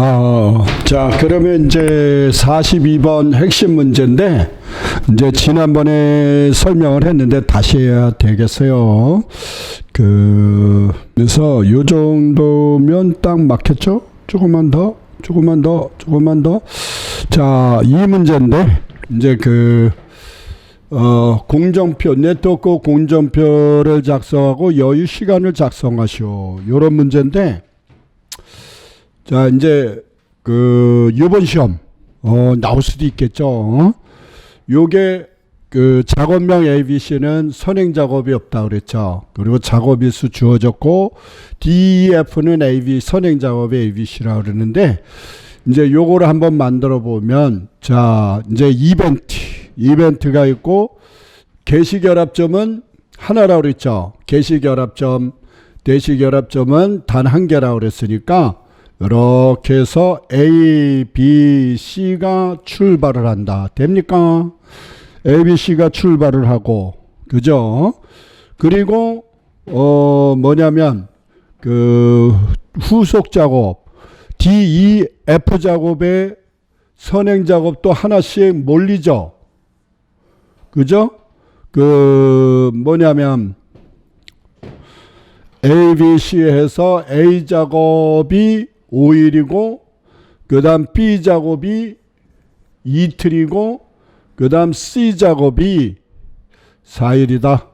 아, 자, 그러면 이제 42번 핵심 문제인데, 이제 지난번에 설명을 했는데 다시 해야 되겠어요. 그, 그래서 요 정도면 딱 맞겠죠? 조금만 더, 조금만 더, 조금만 더. 자, 이 문제인데, 이제 그, 어, 공정표, 네트워크 공정표를 작성하고 여유 시간을 작성하시오. 요런 문제인데, 자, 이제 그 이번 시험 어 나올 수도 있겠죠. 어? 요게 그 작업명 ABC는 선행 작업이 없다 그랬죠. 그리고 작업일 수 주어졌고 DEF는 AB 선행 작업의 ABC라 그러는데 이제 요거를 한번 만들어 보면 자, 이제 이벤트 이벤트가 있고 게시 결합점은 하나라고 그랬죠. 게시 결합점, 대시 결합점은 단 한 개라고 그랬으니까 이렇게 해서 A, B, C가 출발을 한다. 됩니까? A, B, C가 출발을 하고, 그죠? 그리고, 어, 뭐냐면, 그, 후속 작업, D, E, F 작업에 선행 작업도 하나씩 몰리죠? 그죠? 그, 뭐냐면, A, B, C 해서 A 작업이 5일이고 그 다음 B 작업이 이틀이고 그 다음 C 작업이 4일이다.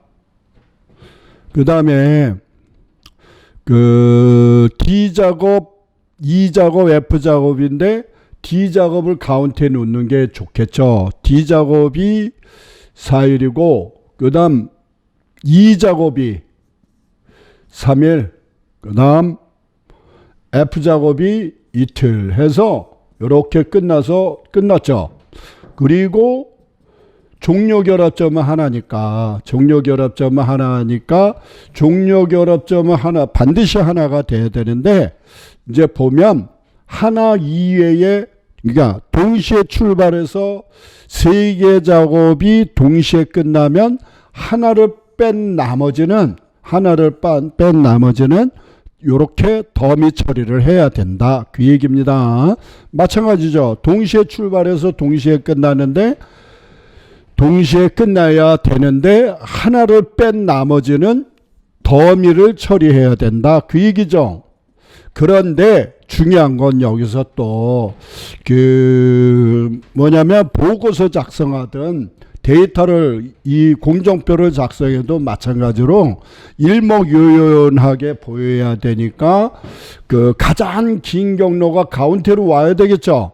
그 다음에 그 D 작업, E 작업, F 작업인데 D 작업을 가운데 놓는 게 좋겠죠. D 작업이 4일이고 그 다음 E 작업이 3일 그 다음 F 작업이 이틀 해서 이렇게 끝나서 끝났죠. 그리고 종료 결합점은 하나니까 종료 결합점은 하나니까 종료 결합점은 하나 반드시 하나가 돼야 되는데 이제 보면 하나 이외에 그러니까 동시에 출발해서 세 개 작업이 동시에 끝나면 하나를 뺀 나머지는 하나를 뺀, 뺀 나머지는 요렇게 더미 처리를 해야 된다. 그 얘기입니다. 마찬가지죠. 동시에 출발해서 동시에 끝나는데 동시에 끝나야 되는데 하나를 뺀 나머지는 더미를 처리해야 된다. 그 얘기죠. 그런데 중요한 건 여기서 또 그 뭐냐면 보고서 작성하든 데이터를 이 공정표를 작성해도 마찬가지로 일목요연하게 보여야 되니까 그 가장 긴 경로가 가운데로 와야 되겠죠.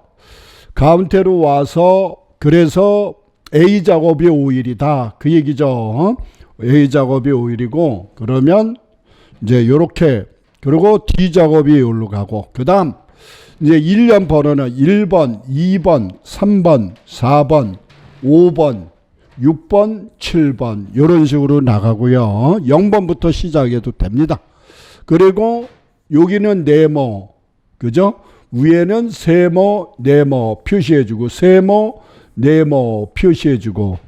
가운데로 와서 그래서 A 작업이 5일이다. 그 얘기죠. 어? A 작업이 5일이고 그러면 이제 요렇게 그리고 D 작업이 여기로 가고 그다음 이제 1년 번호는 1번, 2번, 3번, 4번, 5번, 6번, 7번 이런 식으로 나가고요. 0번부터 시작해도 됩니다. 그리고 여기는 네모 그죠? 위에는 세모, 네모 표시해주고 세모, 네모 표시해주고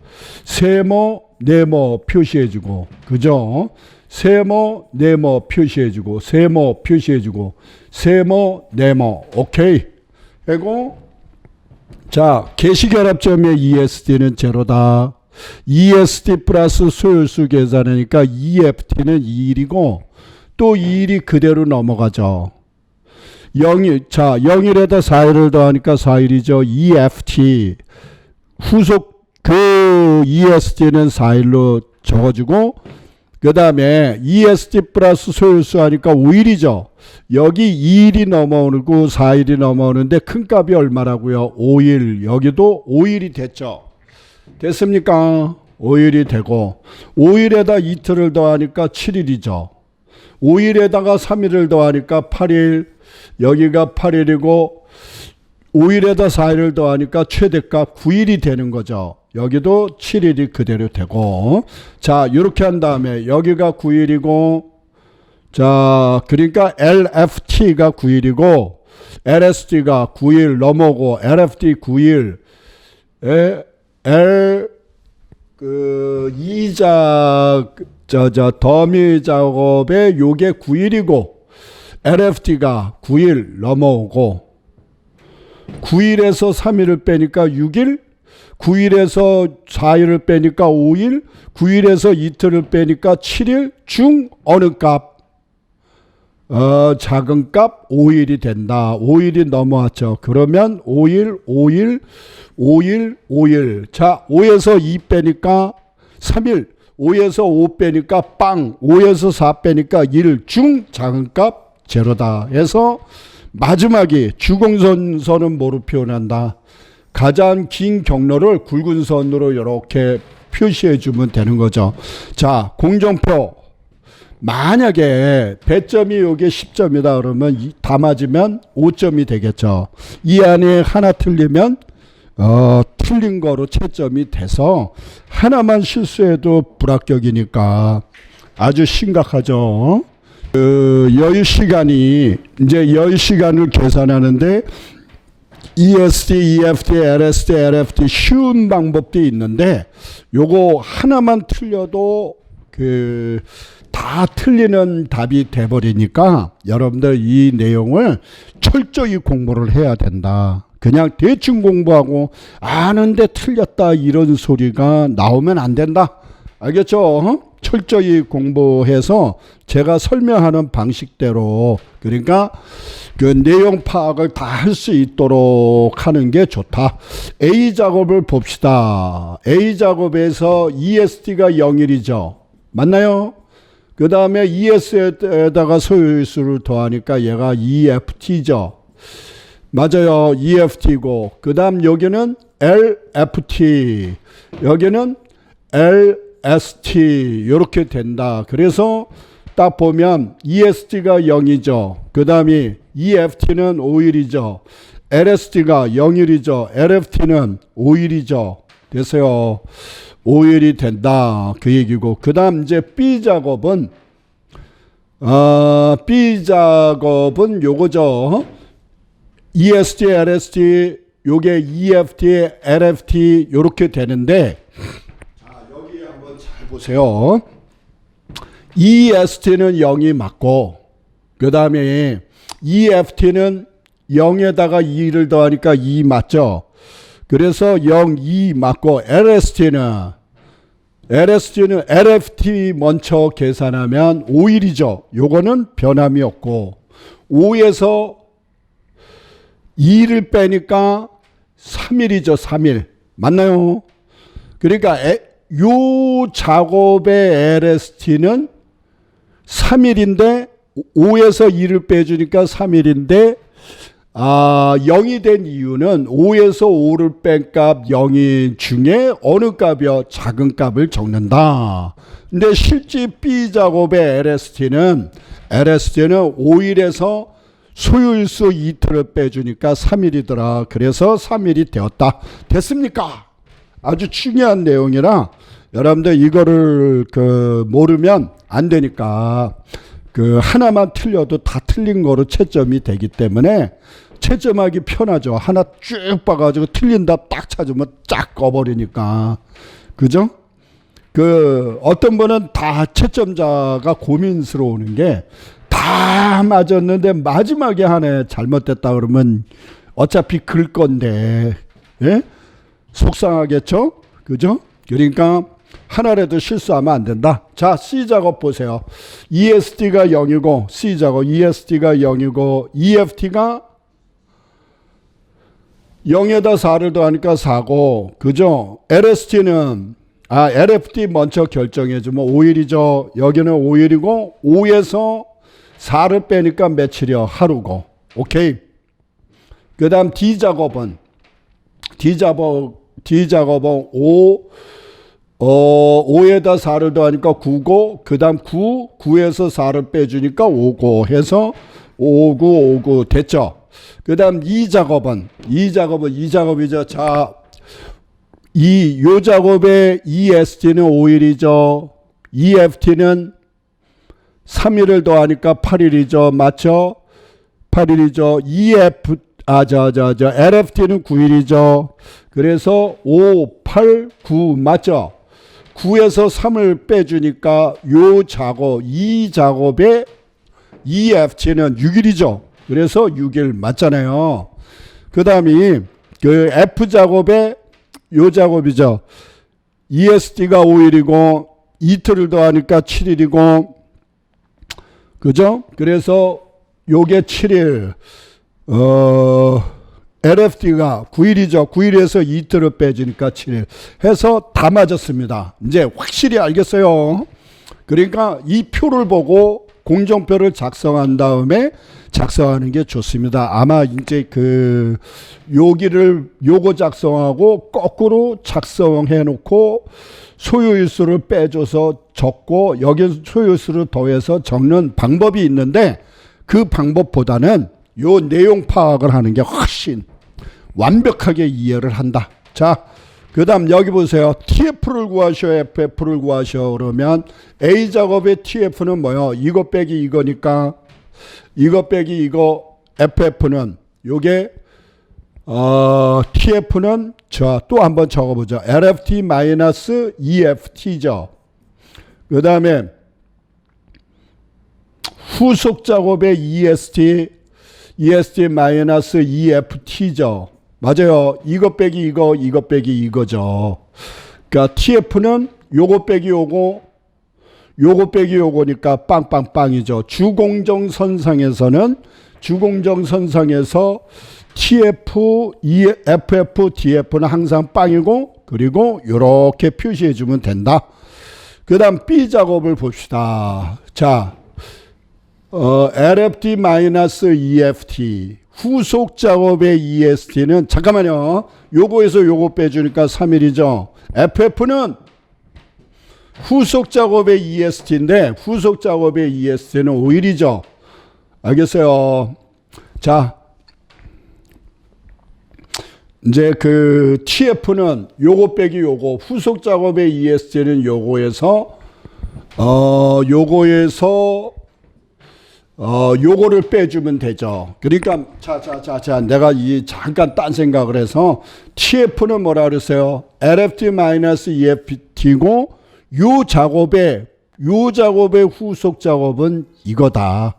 세모, 네모 표시해주고 그죠? 세모, 네모 표시해주고 세모 표시해주고 세모, 네모 오케이. 그리고 자 게시결합점의 ESD는 제로다. ESD 플러스 소요수 계산하니까 EFT는 2일이고 또 2일이 그대로 넘어가죠. 0일, 자, 0일에다 4일을 더하니까 4일이죠. EFT. 후속 그 ESD는 4일로 적어주고 그 다음에 ESD 플러스 소요수 하니까 5일이죠. 여기 2일이 넘어오고 4일이 넘어오는데 큰 값이 얼마라고요? 5일. 여기도 5일이 됐죠. 됐습니까? 5일이 되고 5일에다 이틀을 더하니까 7일이죠. 5일에다가 3일을 더하니까 8일. 여기가 8일이고 5일에다 4일을 더하니까 최대값 9일이 되는 거죠. 여기도 7일이 그대로 되고 자 이렇게 한 다음에 여기가 9일이고 자 그러니까 LFT가 9일이고 LSD가 9일 넘어고 LFT 9일 에, L 그 이자 저저 더미 작업에 요게 9일이고 LFT가 9일 넘어오고 9일에서 3일을 빼니까 6일, 9일에서 4일을 빼니까 5일, 9일에서 이틀을 빼니까 7일 중 어느 값? 어, 작은 값 5일이 된다. 5일이 넘어왔죠. 그러면 5일, 5일, 5일, 5일. 자, 5에서 2 빼니까 3일. 5에서 5 빼니까 빵. 5에서 4 빼니까 1 중 작은 값 제로다. 해서 마지막이 주공선선은 뭐로 표현한다? 가장 긴 경로를 굵은 선으로 이렇게 표시해 주면 되는 거죠. 자, 공정표. 만약에 배점이 요게 10점이다 그러면 이- 다 맞으면 5점이 되겠죠. 이 안에 하나 틀리면 어, 틀린 거로 채점이 돼서 하나만 실수해도 불합격이니까 아주 심각하죠. 그 여유 시간이 이제 여유 시간을 계산하는데 ESD, EFT, LSD, LFT 쉬운 방법도 있는데 요거 하나만 틀려도 그 다 틀리는 답이 돼 버리니까 여러분들 이 내용을 철저히 공부를 해야 된다. 그냥 대충 공부하고 아는데 틀렸다 이런 소리가 나오면 안 된다. 알겠죠? 어? 철저히 공부해서 제가 설명하는 방식대로 그러니까 그 내용 파악을 다 할 수 있도록 하는 게 좋다. A 작업을 봅시다. A 작업에서 ESD가 0일이죠. 맞나요? 그 다음에 ES에다가 소요일수를 더하니까 얘가 EFT죠. 맞아요. EFT고. 그 다음 여기는 LFT. 여기는 LST. 이렇게 된다. 그래서 딱 보면 EST가 0이죠. 그 다음에 EFT는 5일이죠. LST가 0일이죠. LFT는 5일이죠. 됐어요. 5일이 된다. 그 얘기고. 그 다음 이제 B 작업은, 어, B 작업은 요거죠. EST, LST, 요게 EFT, LFT 요렇게 되는데 보세요. EST는 0이 맞고 그 다음에 EFT는 0에다가 2를 더하니까 2 맞죠? 그래서 0, 2 맞고 LST는 LST는 LFT 먼저 계산하면 5일이죠. 요거는 변함이 없고 5에서 2를 빼니까 3일이죠. 3일. 맞나요? 그러니까 에, 요 작업의 LST는 3일인데 5에서 2를 빼주니까 3일인데 아, 0이 된 이유는 5에서 5를 뺀 값 0인 중에 어느 값이요? 작은 값을 적는다. 근데 실제 B 작업의 LST는 LST는 5일에서 소요일수 이틀을 빼주니까 3일이더라. 그래서 3일이 되었다. 됐습니까? 아주 중요한 내용이라 여러분들 이거를 그 모르면 안 되니까 그 하나만 틀려도 다 틀린 거로 채점이 되기 때문에 채점하기 편하죠. 하나 쭉 봐가지고 틀린 답 딱 찾으면 쫙 꺼버리니까 그죠? 그 어떤 분은 다 채점자가 고민스러우는 게 다 맞았는데 마지막에 하나 잘못됐다 그러면 어차피 글 건데 예? 속상하겠죠? 그죠? 그러니까 하나라도 실수하면 안 된다. 자, C 작업 보세요. ESD가 0이고 C 작업 ESD가 0이고 EFT가 0에다 4를 더하니까 4고 그죠? LST는 아 LFT 먼저 결정해 주면 5일이죠. 여기는 5일이고 5에서 4를 빼니까 며칠이요? 하루고. 오케이. 그 다음 D 작업은 D 작업 D 작업은 5 어, 5에다 4를 더하니까 9고, 그 다음 9, 9에서 4를 빼주니까 5고 해서 5, 9, 5, 9 됐죠. 그 다음 이 작업은, 이 작업은 이 작업이죠. 자, 이, 요 작업의 EST는 5일이죠. EFT는 3일을 더하니까 8일이죠. 맞죠? 8일이죠. EF, 아, 저, 저, 저, LFT는 9일이죠. 그래서 5, 8, 9 맞죠? 9에서 3을 빼주니까 요 작업, 이 작업의 EFT는 6일이죠. 그래서 6일 맞잖아요. 그 다음이 그 F 작업에 요 작업이죠. ESD가 5일이고 이틀을 더하니까 7일이고 그죠? 그래서 요게 7일 어 LFD가 9일이죠. 9일에서 이틀을 빼주니까 7일 해서 다 맞았습니다. 이제 확실히 알겠어요. 그러니까 이 표를 보고 공정표를 작성한 다음에 작성하는 게 좋습니다. 아마 이제 그 여기를 요거 작성하고 거꾸로 작성해 놓고 소요일수를 빼줘서 적고 여기 소요일수를 더해서 적는 방법이 있는데 그 방법보다는 요 내용 파악을 하는 게 훨씬 완벽하게 이해를 한다. 자, 그 다음 여기 보세요. TF를 구하셔, FF를 구하셔. 그러면 A 작업의 TF는 뭐요? 이거 빼기 이거니까 이거 빼기 이거 FF는 요게 어, TF는 자, 또 한번 적어보죠. LFT 마이너스 EFT죠. 그 다음에 후속 작업의 EST, EST 마이너스 EFT죠. 맞아요. 이거 빼기 이거, 이거 빼기 이거죠. 그러니까 TF는 요거 빼기 요거, 요거 빼기 요거니까 빵빵빵이죠. 주공정 선상에서는 주공정 선상에서 TF, FF, DF는 항상 빵이고 그리고 이렇게 표시해 주면 된다. 그 다음 B 작업을 봅시다. 자, 어, LFT 마이너스 EFT 후속 작업의 EST는 잠깐만요. 요거에서 요거 빼주니까 3일이죠. FF는 후속 작업의 EST인데 후속 작업의 EST는 5일이죠. 알겠어요. 자, 이제 그 TF는 요거 빼기 요거 후속 작업의 EST는 요거에서 어 요거에서 어 요거를 빼주면 되죠. 그러니까 자 자 자 자 내가 이 잠깐 딴 생각을 해서 TF는 뭐라 그랬어요? LFT 마이너스 EFT고 요 작업의 요 작업의 후속 작업은 이거다.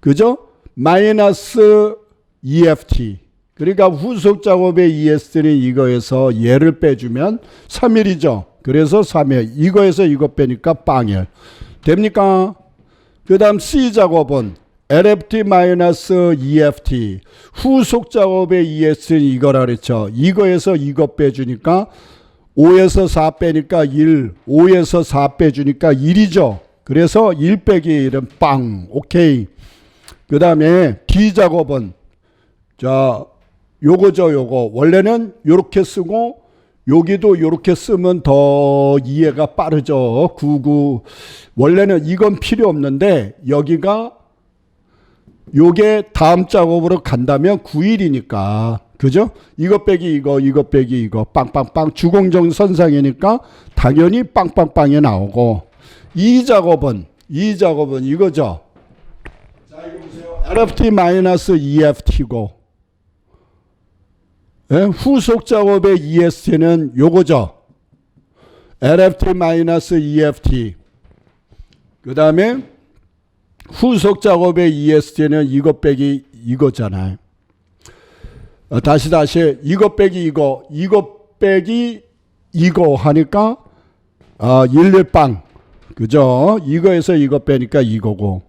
그죠? 마이너스 EFT. 그러니까 후속 작업의 ES는 이거에서 얘를 빼주면 3일이죠. 그래서 3일. 이거에서 이거 빼니까 빵일. 됩니까? 그 다음 C 작업은 LFT 마이너스 EFT. 후속 작업의 ES는 이거라 그랬죠. 이거에서 이거 빼주니까 5에서 4 빼니까 1. 5에서 4 빼주니까 1이죠. 그래서 1 빼기 1은 빵. 오케이. 그 다음에 D 작업은 자, 요거죠, 요거. 원래는 요렇게 쓰고 여기도 요렇게 쓰면 더 이해가 빠르죠. 99. 원래는 이건 필요 없는데 여기가 요게 다음 작업으로 간다면 9일이니까. 그죠? 이거 빼기 이거, 이거 빼기 이거, 빵빵빵. 주공정 선상이니까 당연히 빵빵빵이 나오고. 이 작업은, 이 작업은 이거죠. 자, 이거 보세요. LFT 마이너스 EFT고. 예? 후속 작업의 EST는 요거죠. LFT 마이너스 EFT. 그 다음에 후속 작업의 EST는 이거 빼기 이거잖아요. 어, 다시 다시 이거 빼기 이거 이거 빼기 이거 하니까 아 일일빵 그죠? 이거에서 이거 빼니까 이거고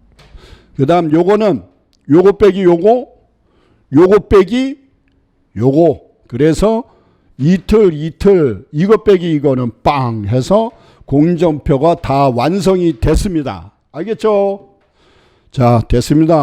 그 다음 요거는 요거 빼기 요거 요거 빼기 요거 그래서 이틀 이틀 이거 빼기 이거는 빵 해서 공정표가 다 완성이 됐습니다. 알겠죠? 자 됐습니다.